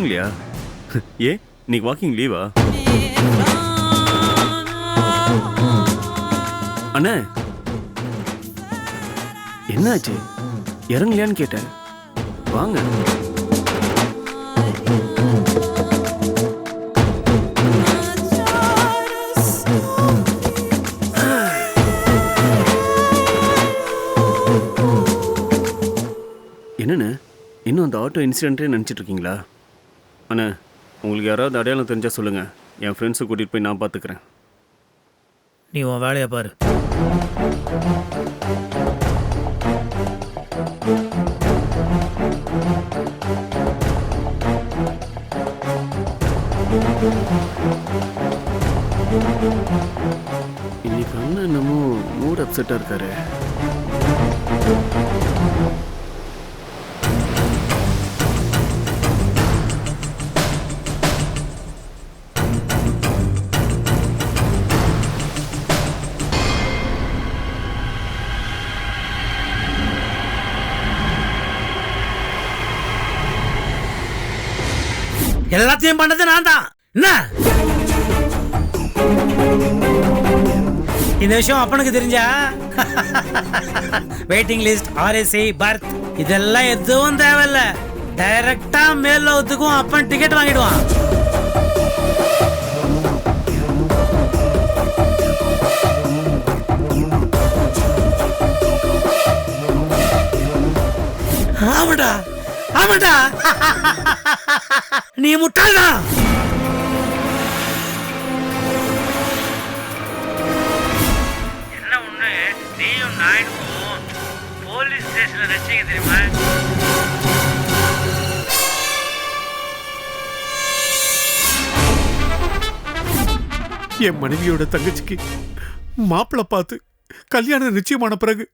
அண்ணே ஏ இன்னைக்கு வாக்கிங் லீவா அண்ணே. என்னாச்சு? இறங்கலையான்னு கேட்டேன். வாங்க. என்னண்ணே? இன்னும் அந்த ஆட்டோ இன்சிடென்ட்டே நினச்சிட்ருக்கீங்களா அண்ணே உங்களுக்கு யாராவது அடையாளம் தெரிஞ்சால் சொல்லுங்கள் என் ஃப்ரெண்ட்ஸை கூட்டிகிட்டு போய் நான் பார்த்துக்கிறேன் நீ உன் வேலையை பாரு. இன்னைக்கு அண்ணன் என்னமோ மூட் அப்செட்டாக இருக்காரு. எல்லாத்தையும் பண்ணது நான் தான். என்ன? இந்த விஷயம் அப்பனுக்கு தெரிஞ்சா? வெயிட்டிங் லிஸ்ட் ஆர்எஸ்ஐ பர்த் இதெல்லாம் எதுவும் தேவையில்ல. டைரக்டா மேல் லோகத்துக்கும் அப்பன் டிக்கெட் வாங்கிடுவான். ஆமாடா. ஆமாடா நீ முட்டாளா என்ன ஒண்ணு? நீயும் நாயுடுவும் போலீஸ் ஸ்டேஷன்ல தெரியுமா? என் மனைவியோட தங்கச்சிக்கு மாப்பிள்ளை பார்த்து கல்யாணம் நிச்சயமான பிறகு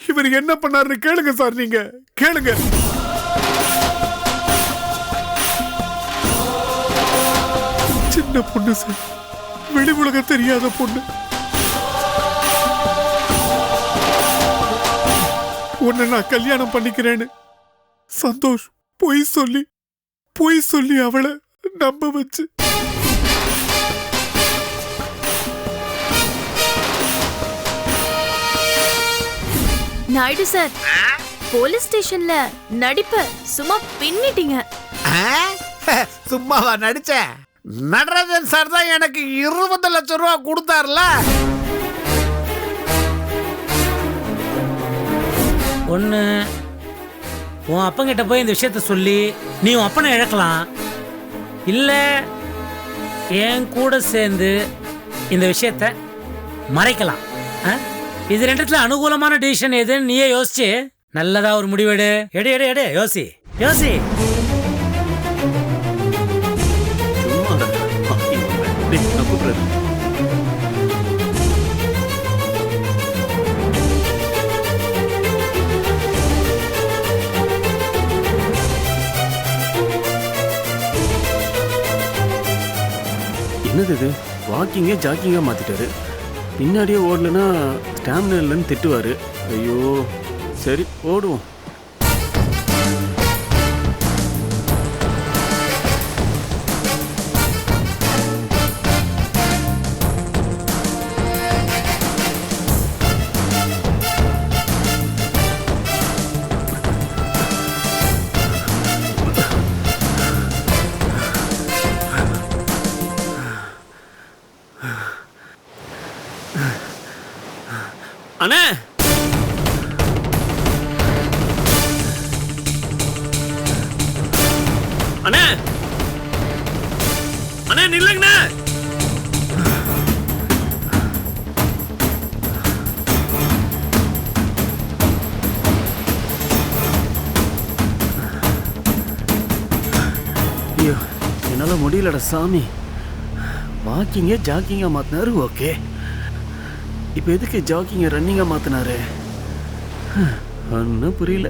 இவர் என்ன பண்ணாருன்னு கேளுங்க சார் நீங்க. கேளுங்க. சின்ன பொண்ணு சார். வெளி உலகம் தெரியாத பொண்ணு. உன்னை நான் கல்யாணம் பண்ணிக்கிறேன்னு. சந்தோஷ் பொய் சொல்லி பொய் சொல்லி அவளை நம்ப வச்சு. நாயுடு சார். போலீஸ் ஸ்டேஷன்ல நடிப்ப சும்மா பின்னிட்டீங்க. சும்மாவா நடிச்சேன் நடராஜன் சார் தான் எனக்கு இருபது லட்சம் ரூபா கொடுத்தாருல. ஒன்று உன் அப்பங்கிட்ட போய் இந்த விஷயத்த சொல்லி நீ உன் அப்பனை இழக்கலாம். இல்லை என் கூட சேர்ந்து இந்த விஷயத்த மறைக்கலாம். ஆ? இது ரெண்டுத்துல அனுகூலமான டிசிஷன் எதுன்னு நீயே யோசிச்சு. நல்லதா ஒரு முடிவெடு. எடு எடு எடு யோசி யோசி. என்னது இது? வாக்கிங்கே ஜாக்கிங்காக மாற்றிட்டாரு பின்னாடியே ஓடலன்னா ஸ்டாமினா இல்லைன்னு திட்டுவார். ஐயோ. சரி ஓடுவோம். அண்ணே. அண்ணே நில்லுங்கண்ணே. ஐயோ என்னால் முடியலடா சாமி. வாக்கிங்கே ஜாக்கிங்காக மாற்றினாரு ஓகே. இப்போ எதுக்கு ஜாக்கிங்கை ரன்னிங்காக மாற்றினாரு ஒன்றும் புரியல.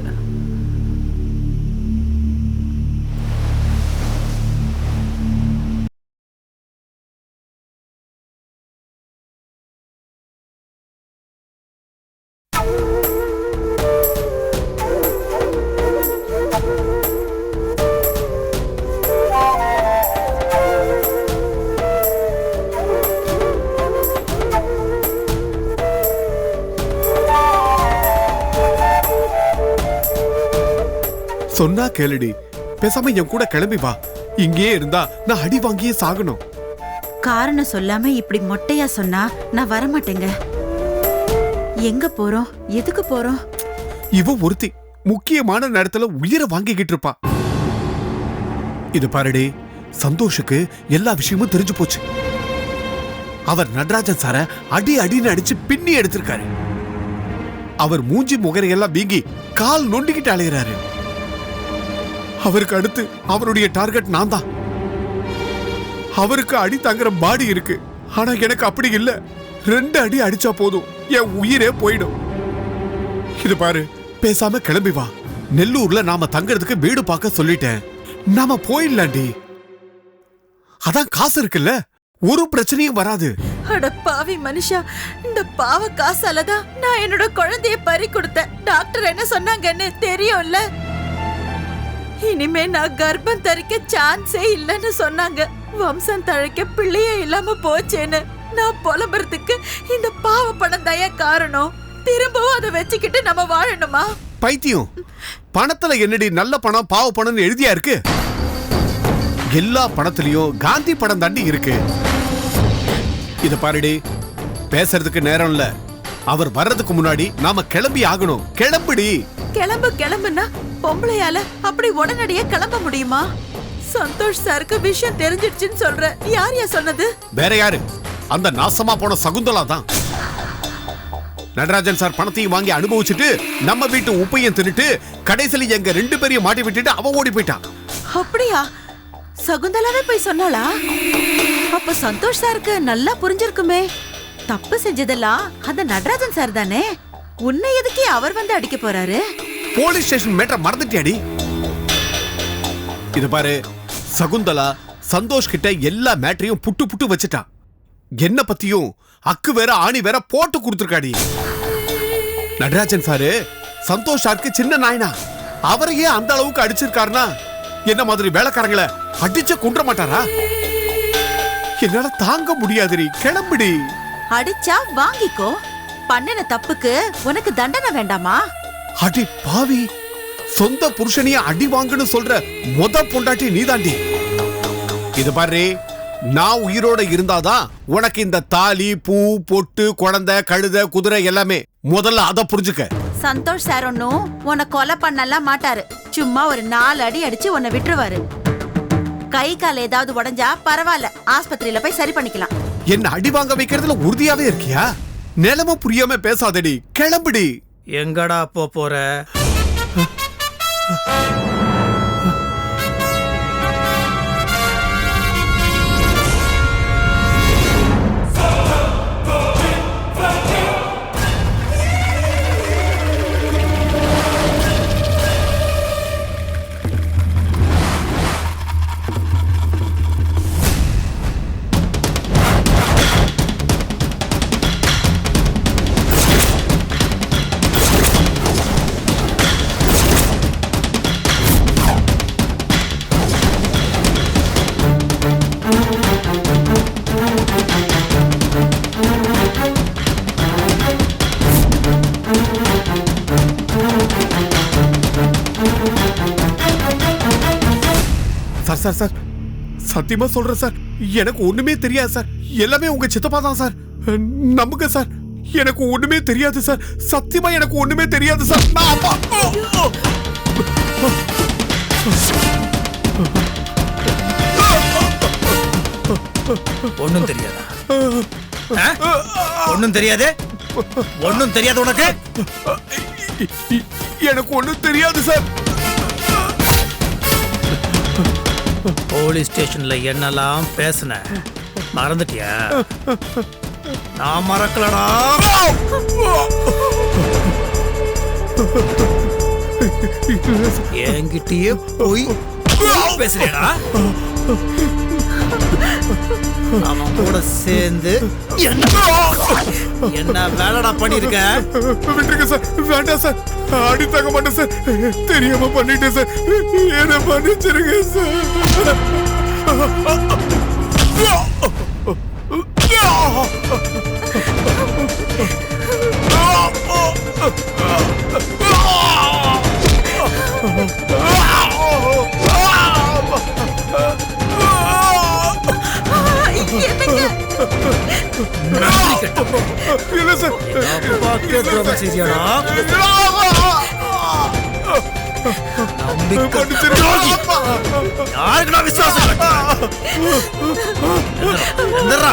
சொன்னா கேளுடி. பேசாம என் கூட கிளம்பி வா. இங்கேயே இருந்தா நான் அடி வாங்கியே சாகணும். காரணம் சொல்லாம இப்படி மொட்டையா சொன்னா நான் வரமாட்டேங்க. எங்க போறோம்? எதுக்கு போறோம்? இவ ஒருத்தி முக்கியமான நேரத்துல உயிரை வாங்கிக்கிட்டு இருப்பா. இது பாருடி சந்தோஷுக்கு எல்லா விஷயமும் தெரிஞ்சு போச்சு. அவர் நடராஜன் சார அடி அடின்னு அடிச்சு பின்னி எடுத்திருக்காரு. அவர் மூஞ்சி முகரையெல்லாம் வீங்கி கால் நொண்டிக்கிட்டு அலைகிறாரு அவருக்கு அடுத்து அவருடைய டார்கெட் நான் தான். அவருக்கு அடி தாங்குற பாடி இருக்கு. ஆனா எனக்கு அப்படி இல்ல. ரெண்டு அடி அடிச்சா போதும். என் உயிரே போயிடும். இது பாரு பேசாம கிளம்பி வா. நெல்லூர்ல நாம தங்கறதுக்கு வீடு பார்க்க சொல்லிட்டேன். நாம போயிடலாண்டி. அதான் காசு இருக்குல்ல? ஒரு பிரச்சனையும் வராது. அட பாவி மனுஷா இந்த பாவ காசாலதான் நான் என்னோட குழந்தைய பறி கொடுத்தேன். டாக்டர் என்ன சொன்னாங்கன்னு தெரியும்ல? இனிமே நான் கர்ப்பம் தரிக்க சான்ஸே இல்லைன்னு சொன்னாங்க. வம்சம் தழைக்க பிள்ளையே இல்லாம போச்சேன்னு. நான் புலம்புறதுக்கு இந்த பாவ பணம் காரணம்? திரும்பவும் அதை வச்சுக்கிட்டு நம்ம வாழணுமா? பைத்தியம் பணத்துல என்னடி நல்ல பணம் பாவ பணம்னு எழுதியா இருக்கு? எல்லா பணத்திலயும் காந்தி படம் தாண்டி இருக்கு. இத பாருடி பேசுறதுக்கு நேரம் இல்லை. அவர் வர்றதுக்கு முன்னாடி நாம கிளம்பி ஆகணும். கிளம்புடி. கிளம்பு கிளம்புனா பொம்பளையால அப்படி உடனடியா கிளம்ப முடியுமா? சந்தோஷ் சாருக்கு விஷயம் தெரிஞ்சிடுச்சுன்னு சொல்ற. யார் யா சொன்னது? வேற யாரு? அந்த நாசமா போன சகுந்தலா தான். நடராஜன் சார் பணத்தையும் வாங்கி அனுபவிச்சுட்டு நம்ம வீட்டு உப்பையும் தின்னுட்டு கடைசியில எங்க ரெண்டு பேரையும் மாட்டி விட்டுட்டு அவன் ஓடி போயிட்டான். அப்படியா? சகுந்தலாவே போய் சொன்னாளா? அப்ப சந்தோஷ் சாருக்கு நல்லா புரிஞ்சிருக்குமே. தப்பு செஞ்சதெல்லாம் அந்த நடராஜன் சார் தானே? உன்னை எதுக்கு அவர் வந்து அடிக்க போறாரு? போலீஸ் ஸ்டேஷன் மேட்டர் மறந்துட்டியாடி? இது பாரு சகுந்தலா சந்தோஷ் கிட்ட எல்லா மேட்டரையும் புட்டு புட்டு வச்சுட்டான் என்ன பத்தியும் அக்கு வேற ஆணி வேற போட்டு கொடுத்துருக்காடி. நடராஜன் சாரு சந்தோஷ் சாருக்கு சின்ன நாயனா. அவரையே அந்த அளவுக்கு அடிச்சிருக்காருனா என்ன மாதிரி வேலைக்காரங்களை அடிச்ச குன்ற மாட்டாரா? என்னால தாங்க முடியாதுடி கிளம்புடி. அடிச்சா வாங்கிக்கோ. பண்ணின தப்புக்கு உனக்கு தண்டனை வேண்டாமா? அடி பாவி. சொந்த புருஷனைய அடி வாங்குன்னு சொல்ற மொத பொண்டாட்டி நீதாண்டி. இது பாரு நான் உயிரோட இருந்தாதான் உனக்கு இந்த தாலி பூ பொட்டு குழந்தை கழுதை குதிரை எல்லாமே முதல்ல அத புரிஞ்சுக்க. சந்தோஷ் சார் ஒன்னும் உன்னை கொலை பண்ணலாம் மாட்டாரு. சும்மா ஒரு நாலு அடி அடிச்சு உன்னை விட்டுருவாரு. கை கால் ஏதாவது உடைஞ்சா பரவாயில்ல. ஆஸ்பத்திரியில போய் சரி பண்ணிக்கலாம். என்ன அடி வாங்க வைக்கிறதுல உறுதியாவே இருக்கியா? நிலம புரியாம பேசாதடி கிளம்புடி. எங்கடா போ போற? Sir sir sir. சத்தியமா சொல்றேன் சார். எனக்கு ஒண்ணுமே தெரியாது சார். எல்லாமே உங்க சித்தப்பா தான் சார். நம்புங்க சார். எனக்கு ஒண்ணுமே தெரியாது சார். சத்தியமா எனக்கு ஒண்ணுமே தெரியாது சார். நான் அப்பா ஒண்ணும் தெரியாதா? ஒண்ணும் தெரியாது? ஒண்ணும் தெரியாது உனக்கு? எனக்கு ஒண்ணும் தெரியாது சார். போலீஸ் ஸ்டேஷன்ல என்னெல்லாம் பேசின? மறந்துட்டியா? நான் மறக்கலடா. என்கிட்டயே போய் போய் பேசுறியடா. அவன் கூட சேர்ந்து என்ன என்ன வேலைடா பண்ணிருக்க? விட்டுருக்க சார் வேண்டாம் சார். அடி தாங்க மாட்டேன் சார். தெரியாம பண்ணிட்டேன் சார். என்ன பண்ணிச்சிருங்க சார். இல்ல சார். பாக்கெட் யாருக்குடா விசுவாசம் கட்டுற? எந்திரா.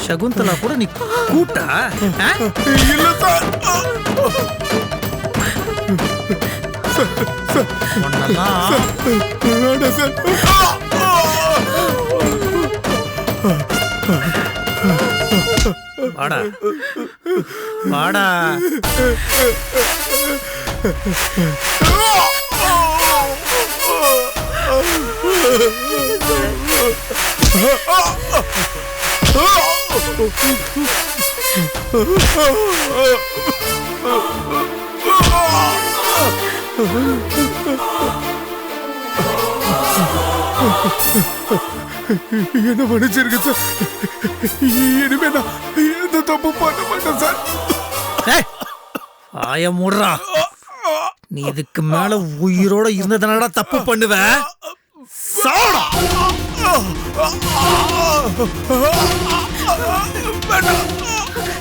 சகுந்தலா கூட நீ கூட்டா? இல்ல சார். வாடா. வாடா. என்ன மன்னிச்சிருங்க சார். இனிமே நான் எந்த தப்பு பண்ண மாட்டேன் சார். ஆய வாய மூடுறா. நீ இதுக்கு மேல உயிரோட இருந்ததுனால தப்பு பண்ணுவ. சாடா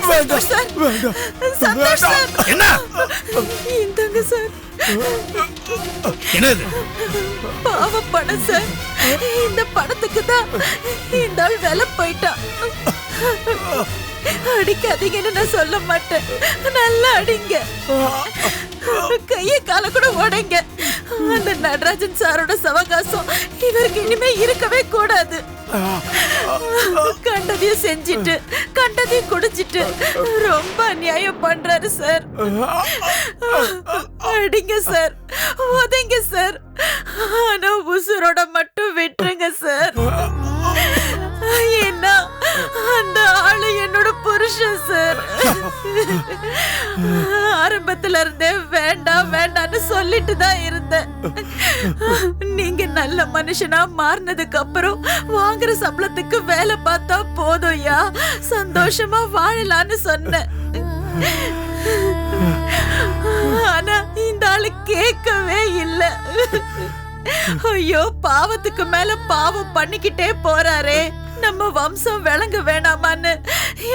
சந்தோஷ் சார். சந்தோஷ் சார். என்ன? இந்தாங்க சார். என்னது? பாவ பணம் சார். இந்த பணத்துக்கு தான் இந்த ஆள் வேலை போயிட்டான். அடிக்காதீங்கன்னு நான் சொல்ல மாட்டேன். நல்லா அடிங்க. கைய கால கூட உடைங்க. அந்த நடராஜன் சாரோட சவகாசம் இவருக்கு இனிமே இருக்கவே கூடாது. கண்டதையும் செஞ்சிட்டு கண்டதையும் குடிச்சிட்டு ரொம்ப அநியாயம் பண்றாரு சார். அடிங்க சார். உதைங்க சார். ஆனா உசுரோட மட்டும் விட்டுருங்க சார். என்ன அந்த ஆளு என்னோட புருஷன் சார் ஆரம்பத்துல இருந்தே வேண்டாம் வேண்டாம்னு சொல்லிட்டு தான் இருந்தேன். நீங்க நல்ல மனுஷனா மாறினதுக்கு அப்புறம் வாங்குற சம்பளத்துக்கு வேலை பார்த்தா போதும்யா சந்தோஷமா வாழலாம்னு சொன்னேன். ஆனா இந்த ஆளு கேட்கவே இல்லை. ஐயோ பாவத்துக்கு மேல பாவம் பண்ணிக்கிட்டே போறாரே. நம்ம வம்சம் விளங்க வேணாமான்னு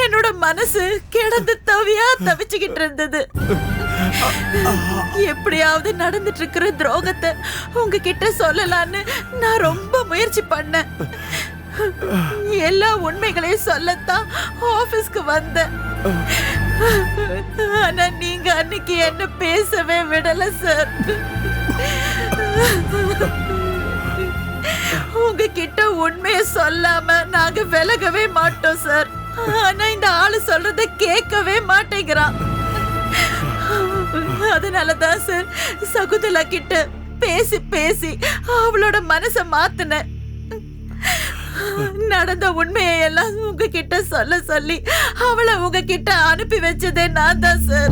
என்னோட மனசு கிடந்து தவியா தவிச்சுக்கிட்டு இருந்தது. எப்படியாவது நடந்துட்டு இருக்கிற துரோகத்தை உங்ககிட்ட சொல்லலான்னு நான் ரொம்ப முயற்சி பண்ணேன். எல்லா உண்மைகளையும் சொல்லத்தான் ஆபீஸ்க்கு வந்தேன். ஆனா நீங்க அன்னைக்கு என்ன பேசவே விடல சார். உங்ககிட்ட உண்மைய சொல்லாம நாங்க விலகவே மாட்டோம் சார் ஆனா இந்த ஆளு சொல்றத கேட்கவே மாட்டேங்கிறான். அதனாலதான் சார் சகுந்தலா கிட்ட பேசி பேசி அவளோட மனச மாத்தின நடந்த உண்மையை எல்லாம் உங்ககிட்ட சொல்ல சொல்லி அவளை உங்ககிட்ட அனுப்பி வச்சதே நான் தான் சார்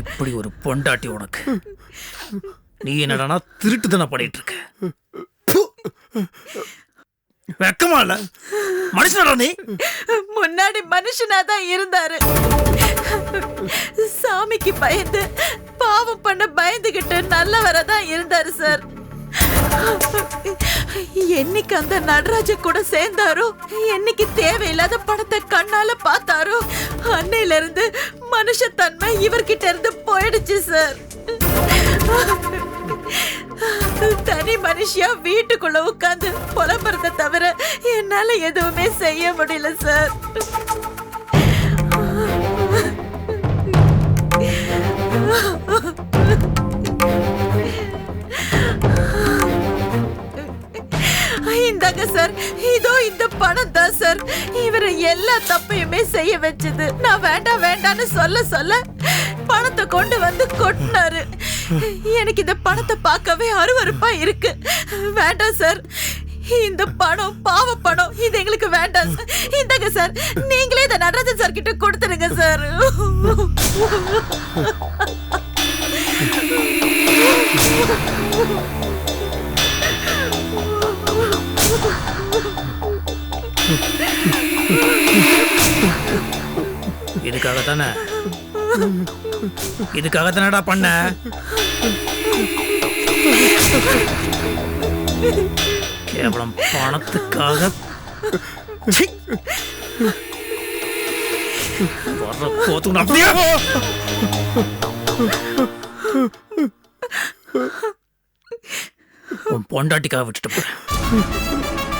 இப்படி ஒரு பொண்டாட்டி உனக்கு. நீ என்னடா திருட்டு தானே பண்ணிட்டு இருக்க. வெக்கமா இல்ல. மனுஷனடா நீ. முன்னாடி மனுஷனா தான் இருந்தாரு. சாமிக்கு பயந்து பாவம் பண்ண பயந்துகிட்டு நல்லவரா தான் இருந்தாரு சார். என்னைக்கு அந்த நடராஜ கூட சேர்ந்தாரோ? என்னைக்கு தேவையில்லாத படத்தை கண்ணால பார்த்தாரோ? அன்னையில இருந்து மனுஷத்தன்மை இவர்கிட்ட இருந்து போயிடுச்சு சார் தனி மனுஷியா வீட்டுக்குள்ள உட்காந்து புலம்புறத தவிர என்னால எதுவுமே செய்ய முடியல சார் இந்தாங்க சார். இதோ இந்த பணம் தான் சார். இவரை எல்லா தப்பையுமே செய்ய வச்சது. நான் வேண்டாம் வேண்டாம்னு சொல்ல சொல்ல பணத்தை கொண்டு வந்து கொட்டினாரு. எனக்கு இந்த பணத்தை பார்க்கவே அருவருப்பா இருக்கு. வேண்டாம் சார். இந்த பணம் பாவ பணம் இது எங்களுக்கு வேண்டாம் சார். இந்தாங்க சார். நீங்களே இந்த நடராஜன் சார் கிட்ட கொடுத்துருங்க சார். இதுக்காக தானே இதுக்காக தானடா பண்ண? கேவலம் பணத்துக்காக. வர்ற கோத்து அப்படியே உன் பொண்டாட்டிக்காக விட்டுட்டு போறேன்.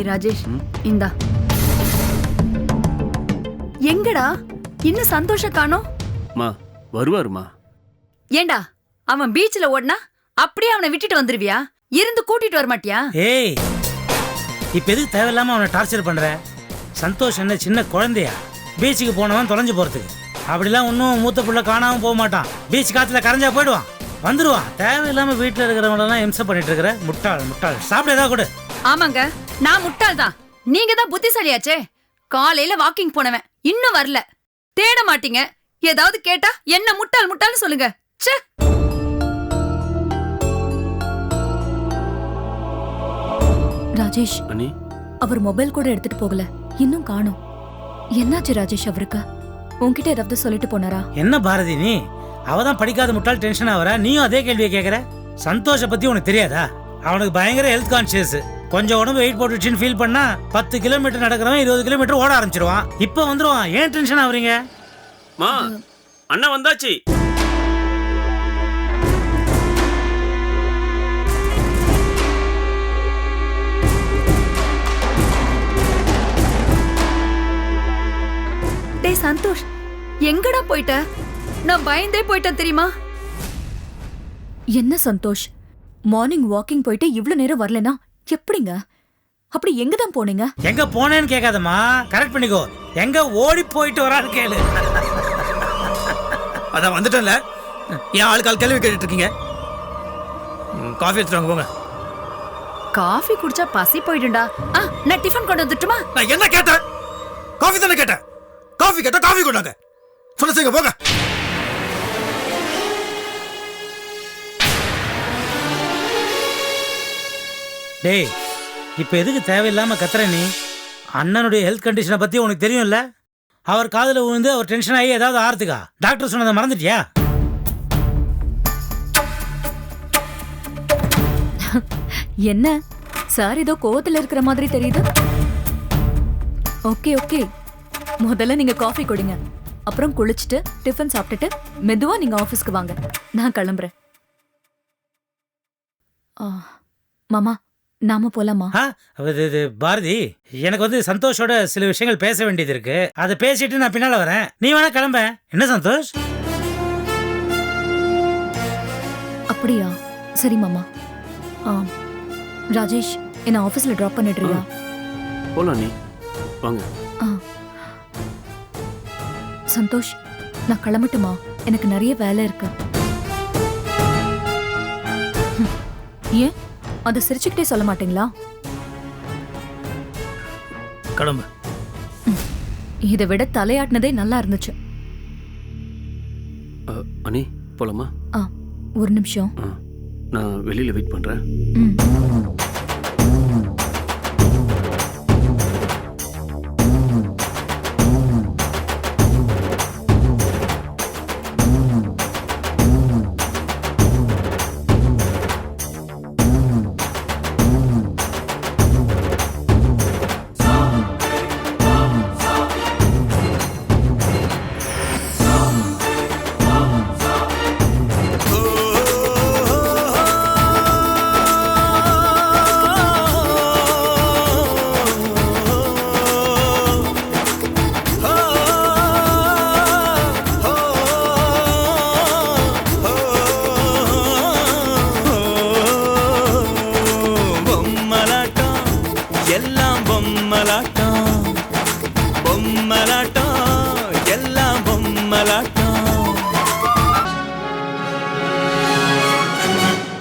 டேய் ராஜேஷ் இந்தா. எங்கடா? இன்னும் சந்தோஷ காணோம்? மா வருவாருமா. ஏண்டா அவன் பீச்ல ஓடினா அப்படியே அவனை விட்டுட்டு வந்துருவியா? இருந்து கூட்டிட்டு வர மாட்டியா ஏய் இப்ப எதுக்கு தேவையில்லாம அவனை டார்ச்சர் பண்ற? சந்தோஷ் என்ன சின்ன குழந்தையா? பீச்சுக்கு போனவன் தொலைஞ்சு போறதுக்கு. அப்படிலாம் இன்னும் மூத்த புள்ள காணாம போக மாட்டான். பீச் காத்துல கரைஞ்சா போயிடுவான். வந்துருவான். தேவையில்லாம வீட்டுல இருக்கிறவங்களெல்லாம் இம்சை பண்ணிட்டு இருக்கிற முட்டாள் முட்டாள். சாப்பிட ஏதாவது கொடு. ஆமாங்க. நான் முட்டாள் தான் நீங்க தான் புத்திசாலியாச்சே. காலையில வாக்கிங் போனவன். இன்னும் வரல. தேட மாட்டீங்க. ஏதாவது கேட்டா என்ன முட்டாள் முட்டாள்னு சொல்லுங்க. ச்சே! ராஜேஷ் அண்ணி. அவர் மொபைல் கூட எடுத்துட்டு போகல. இன்னும் காணோம். என்னாச்சு ராஜேஷ் அவருக்கு? உன்கிட்ட ஏதாவது சொல்லிட்டு போனாரா? என்ன பாரதி நீ? அவ தான் படிக்காத முட்டாள் டென்ஷன் ஆவறா நீயும் அதே கேள்வியை கேட்குற சந்தோஷ பத்தி உனக்கு தெரியாதா? அவனுக்கு பயங்கர ஹெல்த் கான்சியஸ் கொஞ்சம் உடம்பு வெயிட் போட்டுச்சுன்னு ஃபீல் பண்ணா பத்து கிலோமீட்டர் நடக்கிறவன் இருபது கிலோமீட்டர் ஓட ஆரம்பிச்சிருவான். இப்போ வந்துருவான். ஏன் டென்ஷன் ஆகுறீங்க மா அண்ணா வந்தாச்சு. டேய் சந்தோஷ் எங்கடா போயிட்ட? நான் பயந்தே போயிட்டேன் தெரியுமா? என்ன சந்தோஷ்? மார்னிங் வாக்கிங் போயிட்டு இவ்ளோ நேரம் வரலனா எப்படிங்க? அப்படி எங்க தான் போனீங்க? எங்க போனேன்னு கேட்காதம்மா. கரெக்ட் பண்ணிக்கோ. எங்க ஓடி போயிட்டு வரான்னு கேளு. அதான் வந்துட்டேன்ல. ஏன் ஆளுக்கால் கேள்வி கேட்டுட்டு இருக்கீங்க. ம், காஃபி எடுத்துட்டு வாங்க போங்க. காஃபி குடிச்சா பசி போயிடும்டா. ஆ நான் டிஃபன் கொண்டு வந்துட்டுமா? நான் என்ன கேட்டேன்? காஃபி தானே கேட்டேன். காஃபி கேட்டா காஃபி கொண்டாங்க. சொல்ல செய்யுங்க போங்க. டேய் இப்போ எதுக்கு தேவையில்லாமல் கத்துற நீ? அண்ணனுடைய ஹெல்த் கண்டிஷனை பற்றி உனக்கு தெரியும்ல? அவர் காதில் விழுந்து அவர் டென்ஷன் ஆகி ஏதாவது ஆறுதுக்கா? டாக்டர் சொன்னதை மறந்துட்டியா? என்ன? சார் ஏதோ கோவத்தில் இருக்கிற மாதிரி தெரியுது? Okay okay. முதல்ல நீங்க காஃபி குடிங்க. அப்புறம் குளிச்சுட்டு டிஃபன் சாப்பிட்டுட்டு மெதுவா நீங்க ஆஃபீஸ்க்கு வாங்க. நான் கிளம்புறேன். ஆ, மாமா. நாம போலாமா? ஆ, இது இது பாரதி எனக்கு வந்து சந்தோஷோட சில விஷயங்கள் பேச வேண்டியது இருக்கு. அதை பேசிட்டு நான் பின்னால வரேன். நீ வேணா கிளம்ப. என்ன சந்தோஷ்? அப்படியா? சரி மாமா. ஆ, ராஜேஷ் என்ன ஆபீஸ்ல டிராப் பண்ணிடுறியா போலாம் நீ. வாங்க. ஆ. சந்தோஷ் நான் கிளம்பட்டுமா? எனக்கு நிறைய வேலை இருக்கு. ஏன்? அதை சிரிச்சுக்கிட்டே சொல்ல மாட்டீங்களா? கிளம்பு இதை விட தலையாட்டினதே நல்லா இருந்துச்சு. அ, அண்ணி போலாமா? ஆ ஒரு நிமிஷம். ஆ நான் வெளியில் வெயிட் பண்ணுறேன் ம்.